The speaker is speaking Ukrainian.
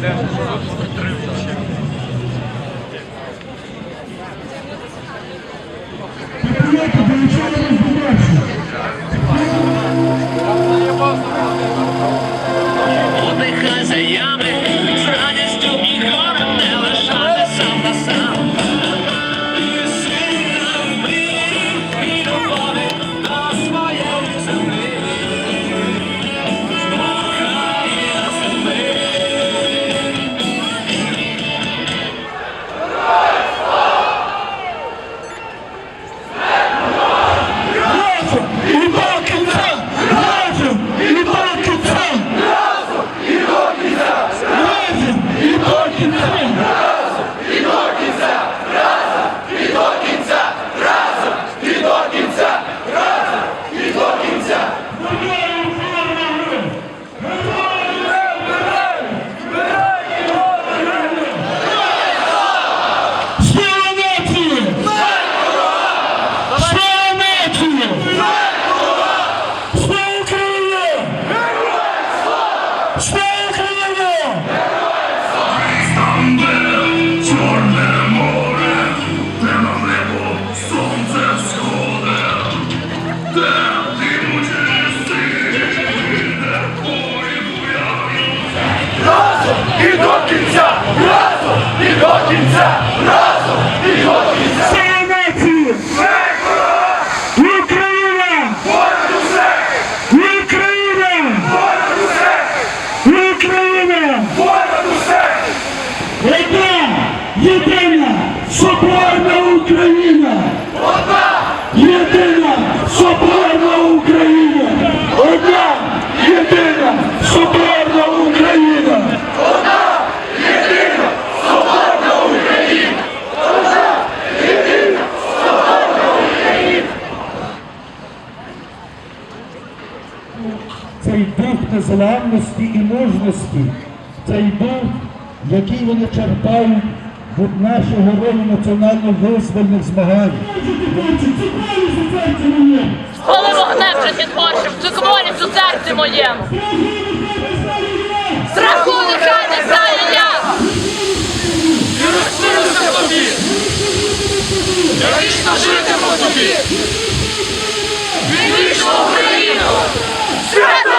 Gracias. Разом і до кінця, разом і до кінця, разом і до кінця. Україна! Україна! Україна! Одна єдина соборна Україна! Одна єдина! цей дух незламності і мужності, цей дух, який вони черпають від нашого героїв національно-визвольних змагань. Коли вогнем вже підборщим, цукволість у серці моєму. Страху нехай не знаю я! І розсилюся тобі! Я вічно житиму тобі! Вічно Україна! Shut